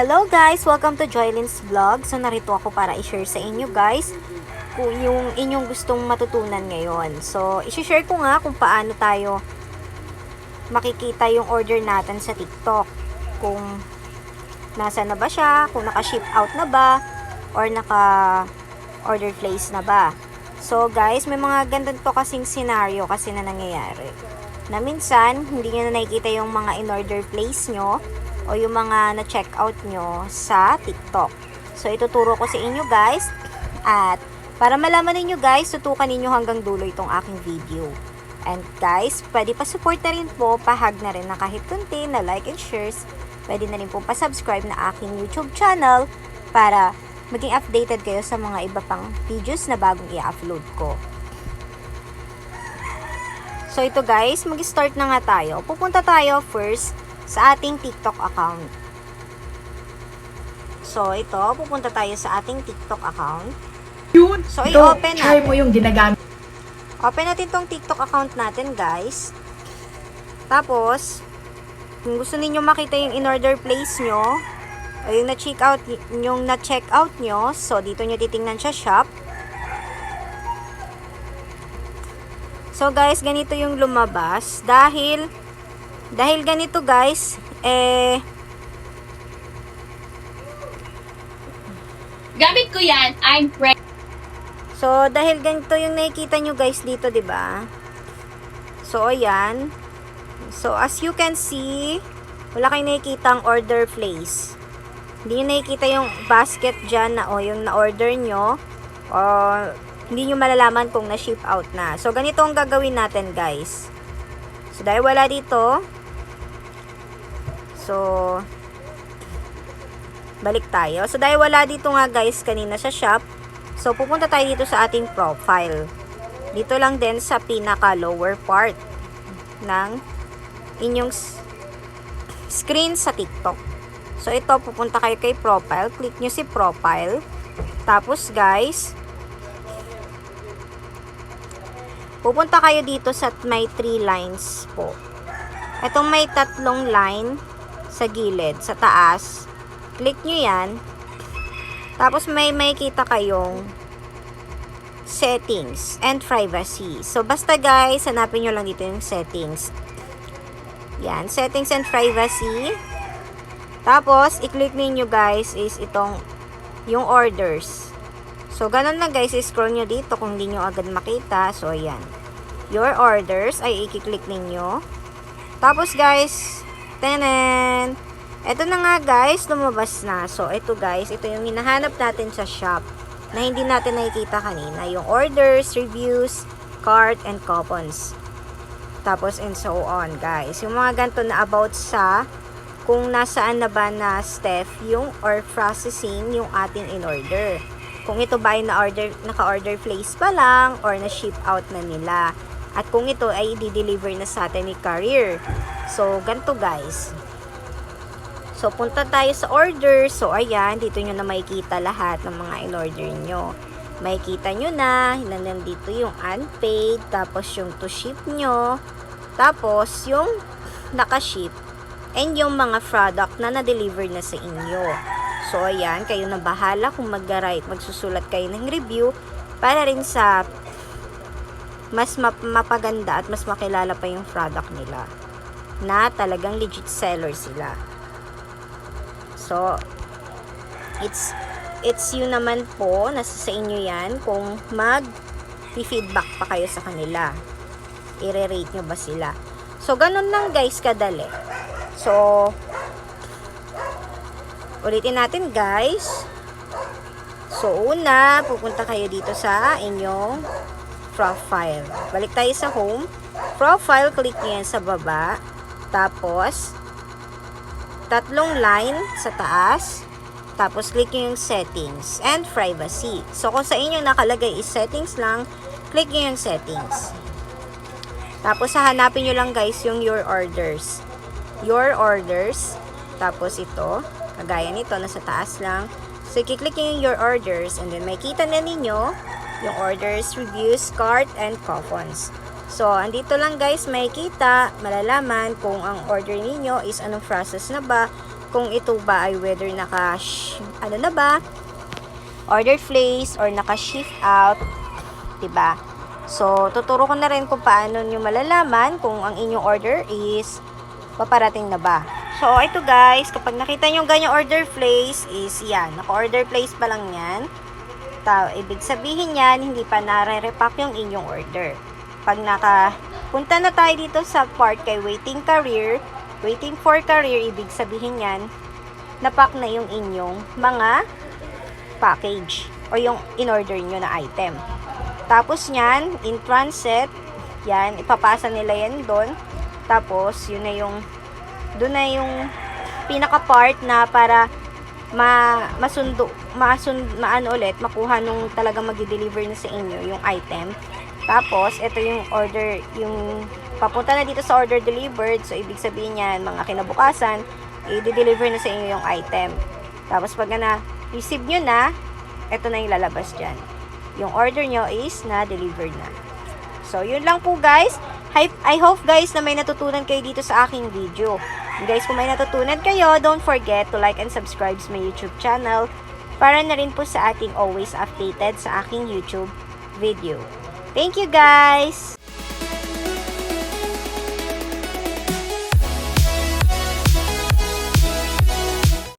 Hello guys! Welcome to Joylin's Vlog. So narito ako para i-share sa inyo guys kung yung inyong gustong matutunan ngayon. So, i-share ko nga kung paano tayo makikita yung order natin sa TikTok. Kung nasa na ba siya, kung naka-ship out na ba, or naka-order place na ba. So guys, may mga ganito kasing scenario kasi na nangyayari. Na minsan, hindi nyo na nakikita yung mga in-order place nyo o yung mga na-check out nyo sa TikTok. So, ituturo ko sa inyo guys. At para malaman ninyo guys, tutukan ninyo hanggang dulo itong aking video. And guys, pwede pa support na rin po, pahag na rin na kahit kunti na like and shares. Pwede na rin po pa-subscribe na aking YouTube channel para maging updated kayo sa mga iba pang videos na bagong i-upload ko. So ito guys, mag-start na nga tayo. Pupunta tayo first sa ating TikTok account. So ito, pupunta tayo sa ating TikTok account. Yun. So, i-open try natin. mo yung ginagamit. Open natin tong TikTok account natin, guys. Tapos, kung gusto niyo makita yung in-order place nyo, o yung na-check out, yung na-check out nyo, so dito nyo titingnan siya shop. So guys, ganito yung lumabas. Dahil, dahil ganito guys, eh, Gamit ko yan, I'm pre- So, dahil ganito yung nakikita nyo guys dito, 'di ba? So, ayan. So, as you can see, wala kayong nakikita ang order place. Hindi nyo nakikita yung basket dyan na, o yung na-order nyo. O, hindi nyo malalaman kung na-ship out na. So, ganito ang gagawin natin, guys. So, dahil wala dito, so, balik tayo. So, dahil wala dito nga, guys, kanina sa shop, So, pupunta tayo dito sa ating profile. Dito lang din sa pinaka lower part ng inyong screen sa TikTok. So, ito, pupunta kayo kay profile. Click nyo si profile. Tapos, guys, pupunta kayo dito sa may three lines po. Itong may tatlong line sa gilid, sa taas. Click nyo yan. Tapos may makikita kayong settings and privacy. So, basta guys, hanapin nyo lang dito yung settings. Yan, settings and privacy. Tapos, i-click ninyo guys is itong yung orders. So, ganun na guys, i-scroll nyo dito kung hindi nyo agad makita. So, ayan. Your orders ay i-click ninyo. Tapos guys, tenen! Ito na nga guys, lumabas na. So, ito guys, ito yung hinahanap natin sa shop na hindi natin nakikita kanina. Yung orders, reviews, cart, and coupons. Tapos, and so on guys. Yung mga ganito na about sa kung nasaan na ba na step yung or processing yung ating in-order. Kung ito ba ay na-order, naka-order place pa lang or na-ship out na nila. At kung ito ay i-deliver na sa atin ni courier. So, ganito guys. So, punta tayo sa order. So, ayan, dito nyo na makikita lahat ng mga in-order nyo. Makikita nyo na nandito yung unpaid, tapos yung to ship nyo, tapos yung nakaship, and yung mga product na na-deliver na sa inyo. So, ayan, kayo na bahala kung mag-write, magsusulat kayo ng review para rin sa mas map- mapaganda at mas makilala pa yung product nila na talagang legit seller sila. So, it's it's you naman po, nasa sa inyo yan, kung mag feedback pa kayo sa kanila. I-rate nyo ba sila? So, ganun lang guys, kadali. So, ulitin natin guys. So, una, pupunta kayo dito sa inyong profile. Balik tayo sa home. Profile, click nyo yan sa baba. Tapos, tatlong line sa taas. Tapos, click nyo yung settings and privacy. So, kung sa inyo nakalagay is settings lang, click nyo yung settings. Tapos, hahanapin nyo lang guys yung your orders. Your orders. Tapos, ito. Kagaya nito, nasa taas lang. So, i-click nyo yung your orders and then makita na ninyo yung orders, reviews, cart, and coupons. So, andito lang guys, makikita, malalaman kung ang order ninyo is anong process na ba, kung ito ba ay whether naka, ano na ba, ordered place or naka-shift out, 'di ba? So, tuturo ko na rin kung paano nyo malalaman kung ang inyong order is paparating na ba. So, ito guys, kapag nakita nyo ganyan order place is yan. Naka-order place pa lang yan. Ta ibig sabihin yan, hindi pa nare-repack yung inyong order. Pag naka, punta na tayo dito sa part kay waiting career, waiting for career, ibig sabihin yan, napak na yung inyong mga package o yung in-order nyo na item. Tapos yan, in transit, yan, ipapasa nila yan doon. Tapos, yun na yung, doon na yung pinaka-part na para ma masundo masun maano ulit makuha nung talaga magde-deliver na sa inyo yung item. Tapos ito yung order yung papunta na dito sa order delivered. So ibig sabihin niyan mga kinabukasan i-deliver na sa inyo yung item. Tapos pag na receive nyo na ito na yung lalabas dyan. Yung order nyo is na delivered na. So yun lang po guys. I, hope guys na may natutunan kayo dito sa aking video guys, kung may natutunan kayo, don't forget to like and subscribe sa my YouTube channel para na rin po sa ating always updated sa aking YouTube video. Thank you guys!